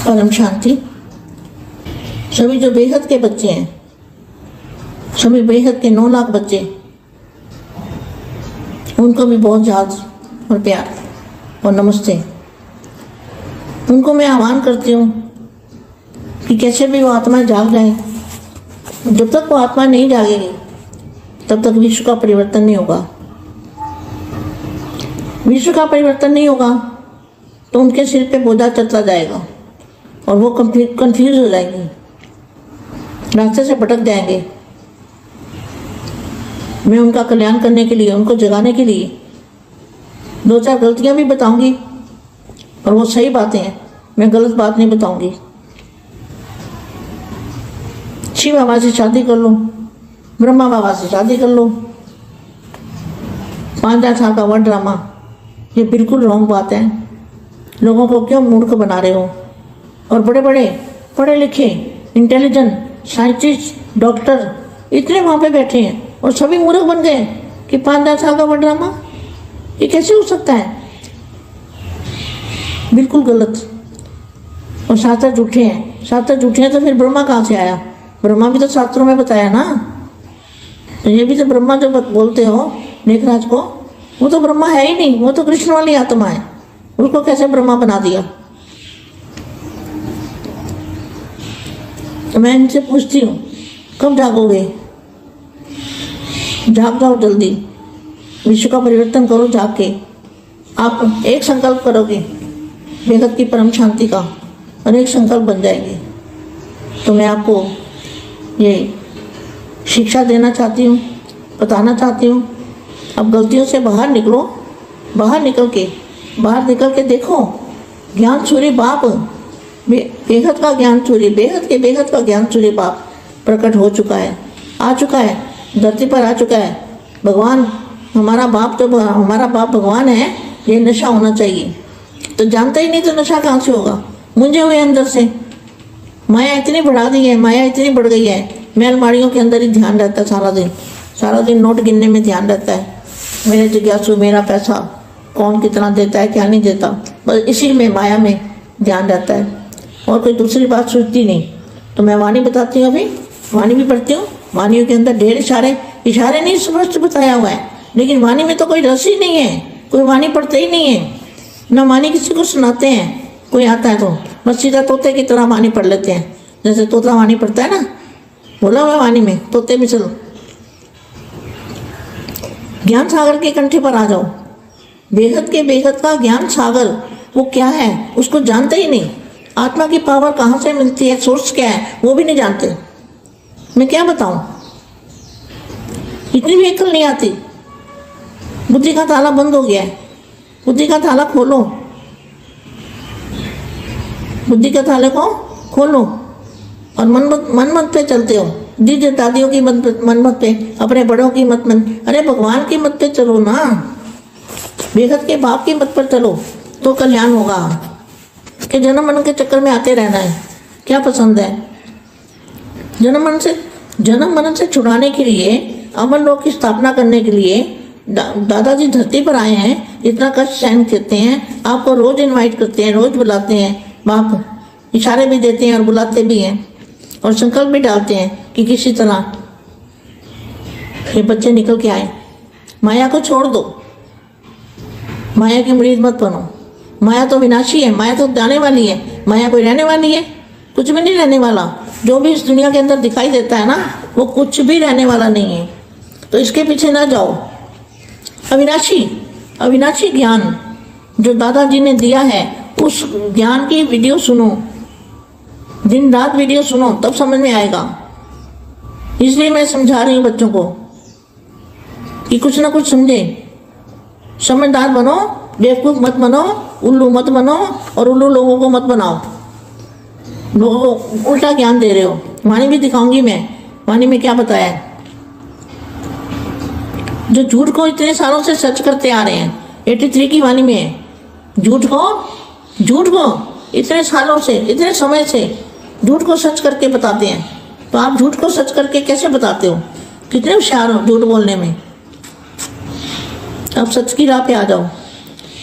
परम शांति। सभी जो बेहद के बच्चे हैं सभी बेहद के नौ लाख बच्चे, उनको भी बहुत याद और प्यार और नमस्ते। उनको मैं आह्वान करती हूँ कि कैसे भी वो आत्मा जाग जाए। जब तक वो आत्मा नहीं जागेगी, तब तक विश्व का परिवर्तन नहीं होगा। विश्व का परिवर्तन नहीं होगा तो उनके सिर पे बोझा चलता जाएगा। और वो कंप्लीट कंफ्यूज हो जाएँगे। रास्ते से भटक जाएँगे। मैं उनका कल्याण करने के लिए, उनको जगाने के लिए दो चार गलतियाँ भी बताऊँगी, और वो सही बातें हैं। मैं गलत बात नहीं बताऊँगी। शिव बाबा से शादी कर लो, ब्रह्मा बाबा से शादी कर लो पाँच हज़ार साल का वर्ड ड्रामा, ये बिल्कुल रॉन्ग बात है। लोगों को क्यों मूर्ख बना रहे हो? और बड़े बड़े, पढ़े लिखे इंटेलिजेंट साइंटिस्ट डॉक्टर इतने वहाँ पे बैठे हैं और सभी मूर्ख बन गए कि पाँच दस साल का वर्ड ड्रामा ये कैसे हो सकता है? बिल्कुल गलत। और शास्त्र झूठे हैं। शास्त्र झूठे हैं तो फिर ब्रह्मा कहाँ से आया? ब्रह्मा भी तो शास्त्रों में बताया ना। तो ये भी तो ब्रह्मा जो बोलते हो, मेघराज को, वो तो ब्रह्मा है ही नहीं, वो तो कृष्ण वाली आत्मा है। उसको कैसे ब्रह्मा बना दिया? मैं इनसे पूछती हूँ कब जागोगे जाग जाओ जल्दी। विश्व का परिवर्तन करो जाग के आप एक संकल्प करोगे, बेहद की परम शांति का और एक संकल्प बन जाएँगे। तो मैं आपको ये शिक्षा देना चाहती हूँ, बताना चाहती हूँ। अब गलतियों से बाहर निकलो। बाहर निकल के, बाहर निकल के देखो। ज्ञान, सूर्य, बाप। बेहद का ज्ञान सूर्य बेहद के बेहद का ज्ञान सूर्य बाप प्रकट हो चुका है। आ चुका है, धरती पर आ चुका है। भगवान, हमारा बाप तो हमारा बाप भगवान है, ये नशा होना चाहिए। तो जानते ही नहीं तो नशा कहाँ से होगा? मुंजे हुए अंदर से। माया इतनी बढ़ा दी है, माया इतनी बढ़ गई है। मैं अलमारियों के अंदर ही ध्यान रहता है सारा दिन। सारा दिन नोट गिनने में ध्यान रहता है। मेरे जिज्ञासु, मेरा पैसा कौन कितना देता है, क्या नहीं देता? बस इसी में, माया में ध्यान रहता है। और कोई दूसरी बात सोचती नहीं। तो मैं वाणी बताती हूँ अभी। वाणी भी पढ़ती हूँ। वाणियों के अंदर ढेर इशारे इशारे नहीं, स्पष्ट बताया हुआ है। लेकिन वाणी में तो कोई रस ही नहीं है। कोई वाणी पढ़ते ही नहीं है। न वाणी किसी को सुनाते हैं। कोई आता है तो। बस सीधा तोते की तरह वाणी पढ़ लेते हैं। जैसे तोता वाणी पढ़ता है ना। बोला हुआ वाणी में। तोते में चलो। ज्ञान सागर के कंठे पर आ जाओ। बेहद के बेहद का ज्ञान सागर, वो क्या है? उसको जानते ही नहीं। आत्मा की पावर कहाँ से मिलती है? सोर्स क्या है? वो भी नहीं जानते। मैं क्या बताऊँ? इतनी भी अकल नहीं आती। बुद्धि का ताला बंद हो गया है। बुद्धि का ताला खोलो। बुद्धि के ताले को खोलो। और मन मन मत पे चलते हो। दीदी दादियों की मन मत पे, अपने बड़ों की मत मन। अरे भगवान की मत पे चलो ना। बेहद के बाप की मत पर चलो तो कल्याण होगा। कि जन्म मन के चक्कर में आते रहना है। क्या पसंद है? जन्म मन से जन्म मन से छुड़ाने के लिए अमन लोक की स्थापना करने के लिए दा, दादाजी धरती पर आए हैं इतना कष्ट सहन करते हैं आपको रोज इनवाइट करते हैं रोज बुलाते हैं बाप इशारे भी देते हैं और बुलाते भी हैं और संकल्प भी डालते हैं कि किसी तरह ये बच्चे निकल के आए। माया को छोड़ दो। माया की मरीज़ मत बनो। माया तो विनाशी है, माया तो जाने वाली है, माया कोई रहने वाली है? कुछ भी नहीं रहने वाला। जो भी इस दुनिया के अंदर दिखाई देता है ना, वो कुछ भी रहने वाला नहीं है। तो इसके पीछे ना जाओ। अविनाशी अविनाशी ज्ञान, जो दादाजी ने दिया है, उस ज्ञान की वीडियो सुनो। दिन रात वीडियो सुनो, तब समझ में आएगा। इसलिए मैं समझा रही हूँ बच्चों को, कि कुछ ना कुछ समझे। समझदार बनो बेवकूफ़ मत बनो उल्लू मत बनो और उल्लू लोगों को मत बनाओ। लोगों को उल्टा ज्ञान दे रहे हो। वाणी भी दिखाऊँगी मैं। वाणी में क्या बताया जो झूठ को इतने सालों से सच करते आ रहे हैं एटी थ्री की वाणी में झूठ को? झूठ को? इतने सालों से, इतने समय से झूठ को सच करके बताते हैं। तो आप झूठ को सच करके कैसे बताते हो? कितने होशियार हो झूठ बोलने में। अब सच की राह पे आ जाओ।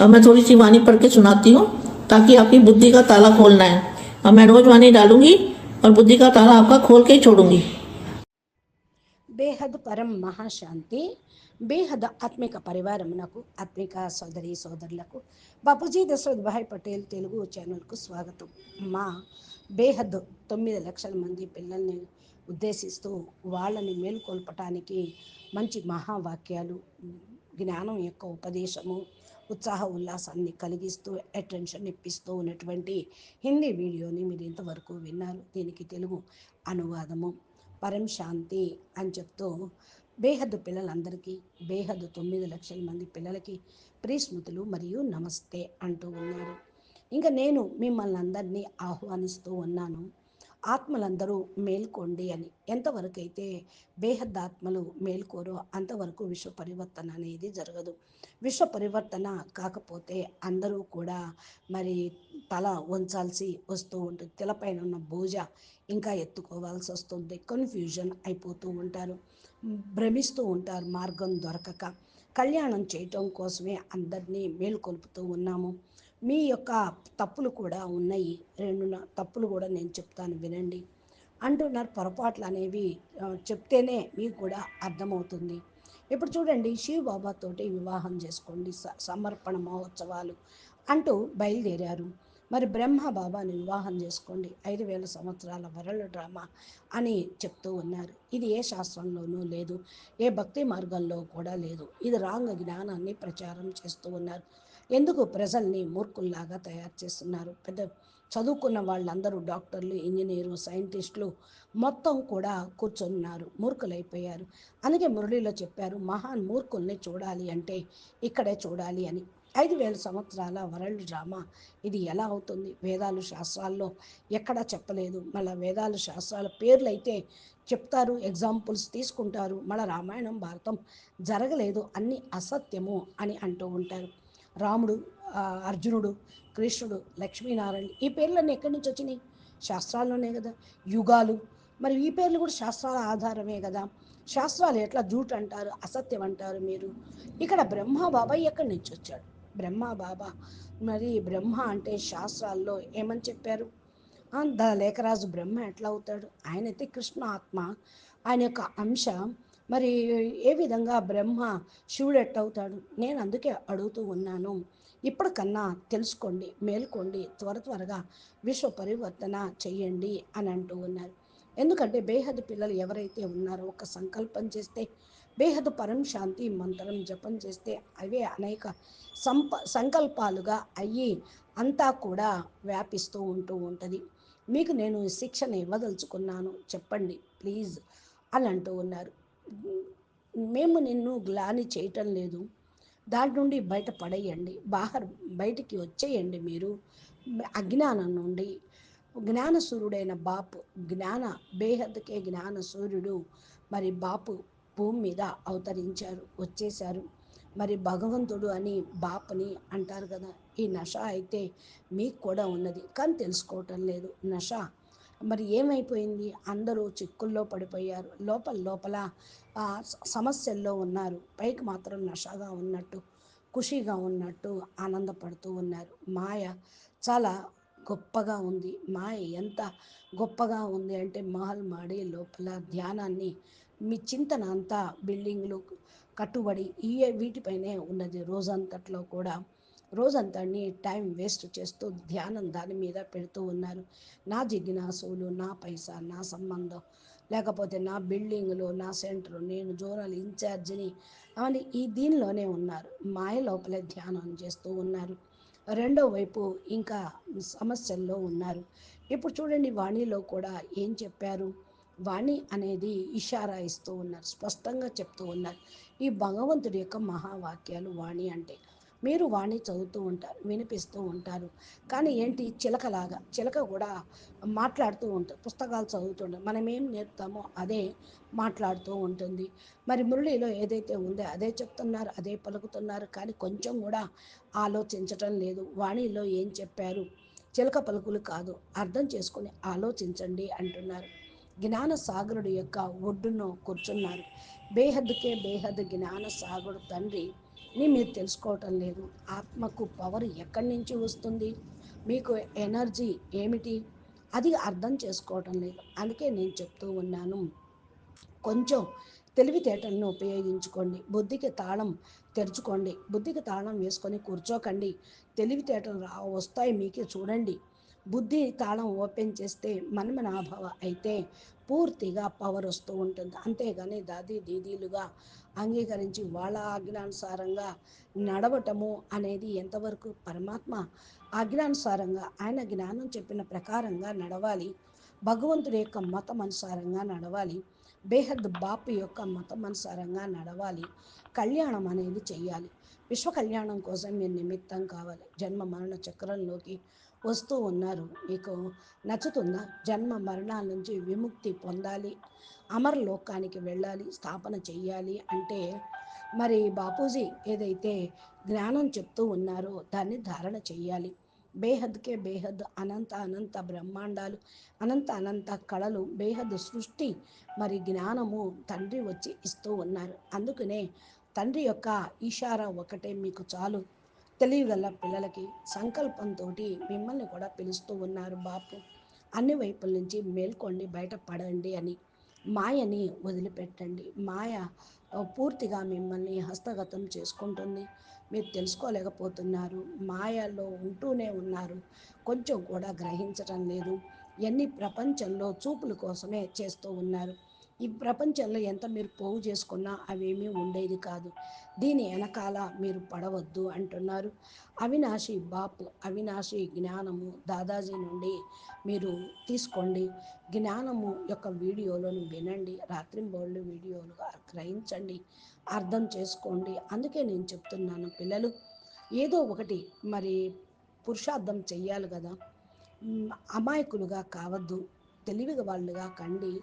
अब मैं थोड़ी सी वाणी पढ़ के सुनाती हूँ ताकि आपकी बुद्धि का ताला खोलना है अब मैं रोज वाणी डालूंगी और बुद्धि का ताला आपका खोल के ही छोड़ूंगी బేహద్ పరం మహాశాంతి బేహద్ ఆత్మిక పరివారమునకు ఆత్మిక సోదరి సోదరులకు బాపూజీ దశరథ్ భాయ్ పటేల్ తెలుగు ఛానల్కు స్వాగతం మా బేహద్ తొమ్మిది లక్షల మంది పిల్లల్ని ఉద్దేశిస్తూ వాళ్ళని మేల్కొల్పటానికి మంచి మహావాక్యాలు జ్ఞానం యొక్క ఉపదేశము ఉత్సాహ ఉల్లాసాన్ని కలిగిస్తూ అటెన్షన్ ఇప్పిస్తూ ఉన్నటువంటి హిందీ వీడియోని మీరు ఇంతవరకు విన్నారు. దీనికి తెలుగు అనువాదము. పరం శాంతి అని చెప్తూ బేహద్దు పిల్లలందరికీ బేహద్దు తొమ్మిది లక్షల మంది పిల్లలకి ప్రీస్మృతులు మరియు నమస్తే అంటూ ఉన్నారు. ఇంకా నేను మిమ్మల్ని అందరినీ ఆహ్వానిస్తూ ఉన్నాను. ఆత్మలందరూ మేల్కోండి అని. ఎంతవరకు అయితే మేల్కోరో అంతవరకు విశ్వ పరివర్తన అనేది జరగదు. విశ్వ పరివర్తన కాకపోతే అందరూ కూడా మరి తల వంచాల్సి వస్తూ ఉంటుంది. తెలపైన ఉన్న భోజ ఇంకా ఎత్తుకోవాల్సి వస్తుంది. కన్ఫ్యూజన్ అయిపోతూ ఉంటారు. భ్రమిస్తూ ఉంటారు. మార్గం దొరకక కళ్యాణం చేయటం కోసమే అందరినీ మేల్కొల్పుతూ ఉన్నాము. మీ యొక్క తప్పులు కూడా ఉన్నాయి. రెండు తప్పులు కూడా నేను చెప్తాను వినండి. అంటున్నారు పొరపాట్లు అనేవి చెప్తేనే మీకు కూడా అర్థమవుతుంది. ఇప్పుడు చూడండి శివబాబాతోటి వివాహం చేసుకోండి స- సమర్పణ మహోత్సవాలు అంటూ బయలుదేరారు. మరి బ్రహ్మబాబాని వివాహం చేసుకోండి ఐదు వేల సంవత్సరాల వరల డ్రామా అని చెప్తూ ఉన్నారు. ఇది ఏ శాస్త్రంలోనూ లేదు ఏ భక్తి మార్గంలో కూడా లేదు. ఇది రాంగ జ్ఞానాన్ని ప్రచారం చేస్తూ ఉన్నారు. ఎందుకు ప్రజల్ని మూర్ఖుల్లాగా తయారు చేస్తున్నారు? పెద్ద చదువుకున్న వాళ్ళందరూ డాక్టర్లు ఇంజనీరు సైంటిస్టులు మొత్తం కూడా కూర్చున్నారు మూర్ఖులైపోయారు. అందుకే మురళిలో చెప్పారు మహాన్ మూర్ఖుల్ని చూడాలి అంటే ఇక్కడే చూడాలి అని. ఐదు వేల సంవత్సరాల వరల్డ్ డ్రామా. ఇది ఎలా అవుతుంది? వేదాలు శాస్త్రాల్లో ఎక్కడా చెప్పలేదు. మళ్ళీ వేదాలు శాస్త్రాల పేర్లు అయితే చెప్తారు ఎగ్జాంపుల్స్ తీసుకుంటారు. మళ్ళీ రామాయణం భారతం జరగలేదు అన్ని అసత్యము అని అంటూ ఉంటారు. రాముడు అర్జునుడు కృష్ణుడు లక్ష్మీనారాయణ ఈ పేర్లన్నీ ఎక్కడి నుంచి వచ్చినాయి? శాస్త్రాల్లోనే కదా. యుగాలు. మరి ఈ పేర్లు కూడా శాస్త్రాల ఆధారమే కదా. శాస్త్రాలు ఎట్లా జూట్ అంటారు అసత్యం అంటారు మీరు? ఇక్కడ బ్రహ్మ బాబా ఎక్కడి నుంచి వచ్చాడు? బ్రహ్మ బాబా. మరి బ్రహ్మ అంటే శాస్త్రాల్లో ఏమని చెప్పారు? ద లేఖరాజు బ్రహ్మ ఎట్లా అవుతాడు? ఆయన అయితే కృష్ణ ఆత్మ ఆయన యొక్క అంశ మరి ఏ విధంగా బ్రహ్మ శివుడు ఎట్టవుతాడు నేను అందుకే అడుగుతూ ఉన్నాను. ఇప్పటికన్నా తెలుసుకోండి మేల్కోండి త్వర త్వరగా విశ్వ పరివర్తన చేయండి అని అంటూ ఉన్నారు. ఎందుకంటే బేహద్ పిల్లలు ఎవరైతే ఉన్నారో ఒక సంకల్పం చేస్తే బేహద్ పరం శాంతి మంత్రం జపం చేస్తే అవే అనేక సంప సంకల్పాలుగా అయ్యి అంతా కూడా వ్యాపిస్తూ ఉంటూ ఉంటుంది. మీకు నేను శిక్షణ ఇవ్వదలుచుకున్నాను చెప్పండి ప్లీజ్ అని అంటూ ఉన్నారు. మేము నిన్ను గ్లాని చేయటం లేదు. దాని నుండి బయట పడేయండి. బాహర్ బయటికి వచ్చేయండి మీరు. అజ్ఞానం నుండి. జ్ఞాన సూర్యుడైన బాపు జ్ఞాన బేహద్కే జ్ఞాన సూర్యుడు మరి బాపు భూమి మీద అవతరించారు వచ్చేశారు. మరి భగవంతుడు అని బాపుని అంటారు కదా. ఈ నష అయితే మీకు కూడా ఉన్నది. కానీ తెలుసుకోవటం లేదు. నష మరి ఏమైపోయింది? అందరూ చిక్కుల్లో పడిపోయారు. లోపల లోపల ఆ, సమస్యల్లో ఉన్నారు. పైకి మాత్రం నషగా ఉన్నట్టు ఖుషిగా ఉన్నట్టు ఆనందపడుతూ ఉన్నారు. మాయ చాలా గొప్పగా ఉంది. మాయ ఎంత గొప్పగా ఉంది అంటే మహల్ మాడి లోపల ధ్యానాన్ని మీ చింతన అంతా బిల్డింగ్లు కట్టుబడి ఈ వీటిపైనే ఉన్నది. రోజంతట్లో కూడా రోజంతని టైం వేస్ట్ చేస్తూ ధ్యానం దాని మీద పెడుతూ ఉన్నారు. నా జిజ్ఞాసులు నా పైసా నా సంబంధం లేకపోతే నా బిల్డింగ్లు నా సెంటర్ నేను జోనల్ ఇన్ఛార్జిని అని ఈ దీనిలోనే ఉన్నారు. మాయ లోపలే ధ్యానం చేస్తూ ఉన్నారు. రెండో వైపు ఇంకా సమస్యల్లో ఉన్నారు. ఇప్పుడు చూడండి వాణిలో కూడా ఏం చెప్పారు? వాణి అనేది ఇషారా ఇస్తూ ఉన్నారు స్పష్టంగా చెప్తూ ఉన్నారు. ఈ భగవంతుడి యొక్క మహావాక్యాలు వాణి అంటే. మీరు వాణి చదువుతూ ఉంటారు వినిపిస్తూ ఉంటారు. కానీ ఏంటి? చిలకలాగా చిలక కూడా మాట్లాడుతూ ఉంటుంది పుస్తకాలు చదువుతుంటారు మనం ఏం నేర్పుతామో అదే మాట్లాడుతూ ఉంటుంది. మరి మురళిలో ఏదైతే ఉందో అదే చెప్తున్నారు అదే పలుకుతున్నారు కానీ కొంచెం కూడా ఆలోచించటం లేదు. వాణిలో ఏం చెప్పారు? చిలక పలుకులు కాదు అర్థం చేసుకొని ఆలోచించండి అంటున్నారు. జ్ఞాన సాగరుడు యొక్క ఒడ్డును కూర్చున్నారు. బేహద్కే బేహద్ జ్ఞాన సాగరుడు తండ్రి ని మీరు తెలుసుకోవటం లేదు. ఆత్మకు పవర్ ఎక్కడి నుంచి వస్తుంది? మీకు ఎనర్జీ ఏమిటి? అది అర్థం చేసుకోవటం లేదు. అందుకే నేను చెప్తూ ఉన్నాను. కొంచెం తెలివితేటలను ఉపయోగించుకోండి. బుద్ధికి తాళం తెరుచుకోండి. బుద్ధికి తాళం వేసుకొని కూర్చోకండి. తెలివితేటలు రా వస్తాయి మీకే చూడండి. బుద్ధి తాళం ఓపెన్ చేస్తే మన్మనాభవ అయితే పూర్తిగా పవర్ వస్తూ ఉంటుంది. అంతేగాని దాది దీదీలుగా అంగీకరించి వాళ్ళ ఆజ్ఞానుసారంగా నడవటము అనేది ఎంతవరకు పరమాత్మ ఆజ్ఞానుసారంగా ఆయన జ్ఞానం చెప్పిన ప్రకారంగా నడవాలి. భగవంతుడి యొక్క మతం అనుసారంగా నడవాలి. బేహద్ బాపు యొక్క మతం అనుసారంగా నడవాలి. కళ్యాణం అనేది చెయ్యాలి. విశ్వ కళ్యాణం కోసం మీరు నిమిత్తం కావాలి. జన్మ మరణ చక్రంలోకి వస్తూ ఉన్నారు. మీకు నచ్చుతుందా? జన్మ మరణాల నుంచి విముక్తి పొందాలి. అమర లోకానికి వెళ్ళాలి. స్థాపన చెయ్యాలి అంటే మరి బాపూజీ ఏదైతే జ్ఞానం చెప్తూ ఉన్నారో దాన్ని ధారణ చెయ్యాలి. బేహద్కే బేహద్ అనంత అనంత బ్రహ్మాండాలు అనంత అనంత కళలు బేహద్ సృష్టి మరి జ్ఞానము తండ్రి వచ్చి ఇస్తూ ఉన్నారు. అందుకనే తండ్రి యొక్క ఇషారా ఒకటే మీకు చాలు. తెలియగల పిల్లలకి సంకల్పంతో మిమ్మల్ని కూడా పిలుస్తూ ఉన్నారు బాపు. అన్ని వైపుల నుంచి మేల్కొండి బయటపడండి అని మాయని వదిలిపెట్టండి. మాయ పూర్తిగా మిమ్మల్ని హస్తగతం చేసుకుంటుంది. మీరు తెలుసుకోలేకపోతున్నారు. మాయలో ఉంటూనే ఉన్నారు. కొంచెం కూడా గ్రహించటం లేదు. ఎన్ని ప్రపంచంలో చూపుల కోసమే చేస్తూ ఉన్నారు. ఈ ప్రపంచంలో ఎంత మీరు పోగు చేసుకున్నా అవేమీ ఉండేది కాదు. దీని వెనకాల మీరు పడవద్దు అంటున్నారు. అవినాశి బాప్ అవినాశి జ్ఞానము దాదాజీ నుండి మీరు తీసుకోండి. జ్ఞానము యొక్క వీడియోలను వినండి. రాత్రింబోళ్ళు వీడియోలుగా గ్రహించండి. అర్థం చేసుకోండి. అందుకే నేను చెప్తున్నాను పిల్లలు ఏదో ఒకటి మరి పురుషార్థం చెయ్యాలి కదా. అమాయకులుగా కావద్దు. తెలివిగా వాళ్ళుగా కండి.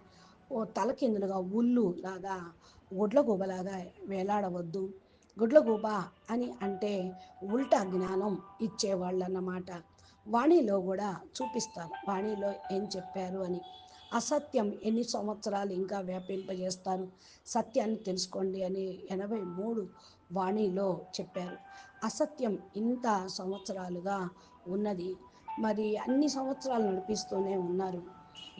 ఓ తలకిందులుగా ఉల్లు లాగా గుడ్లగూబలాగా వేలాడవద్దు. గుడ్లగూబ అని అంటే ఉల్టా జ్ఞానం ఇచ్చేవాళ్ళన్నమాట. వాణిలో కూడా చూపిస్తారు. వాణిలో ఏం చెప్పారు అని. అసత్యం ఎన్ని సంవత్సరాలు ఇంకా వ్యాపింపజేస్తారు? సత్యాన్ని తెలుసుకోండి అని ఎనభై మూడు వాణిలో చెప్పారు. అసత్యం ఇంత సంవత్సరాలుగా ఉన్నది. మరి అన్ని సంవత్సరాలు నడిపిస్తూనే ఉన్నారు.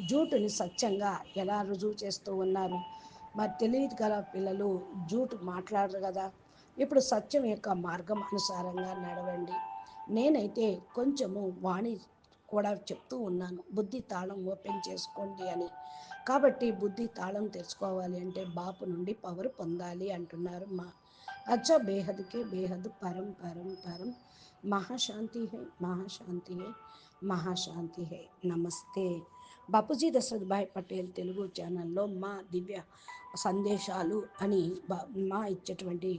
జూటుని సత్యంగా ఎలా రుజువు చేస్తూ ఉన్నారు? మరి తెలియదు గల పిల్లలు జూటు మాట్లాడరు కదా. ఇప్పుడు సత్యం యొక్క మార్గం అనుసారంగా నడవండి. నేనైతే కొంచెము వాణి కూడా చెప్తూ ఉన్నాను. బుద్ధి తాళం ఓపెన్ చేసుకోండి అని. కాబట్టి బుద్ధి తాళం తెచ్చుకోవాలి అంటే బాపు నుండి పవర్ పొందాలి అంటున్నారు మా. అచ్చా బేహద్కి బేహద్ పరం పరం పరం. మహాశాంతి హే మహాశాంతి హే మహాశాంతి హే. నమస్తే. బాపూజీ దశరథ్ భాయ్ పటేల్ తెలుగు ఛానల్లో మా దివ్య సందేశాలు అని మా ఇచ్చేటువంటి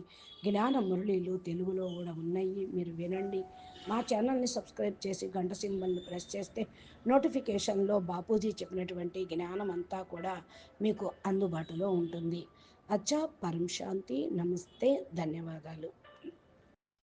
జ్ఞాన మురళీలు తెలుగులో కూడా ఉన్నాయి. మీరు వినండి. మా ఛానల్ని సబ్స్క్రైబ్ చేసి గంట సింబల్ని ప్రెస్ చేస్తే నోటిఫికేషన్లో బాపూజీ చెప్పినటువంటి జ్ఞానం అంతా కూడా మీకు అందుబాటులో ఉంటుంది. అచ్చా పరం శాంతి. నమస్తే. ధన్యవాదాలు.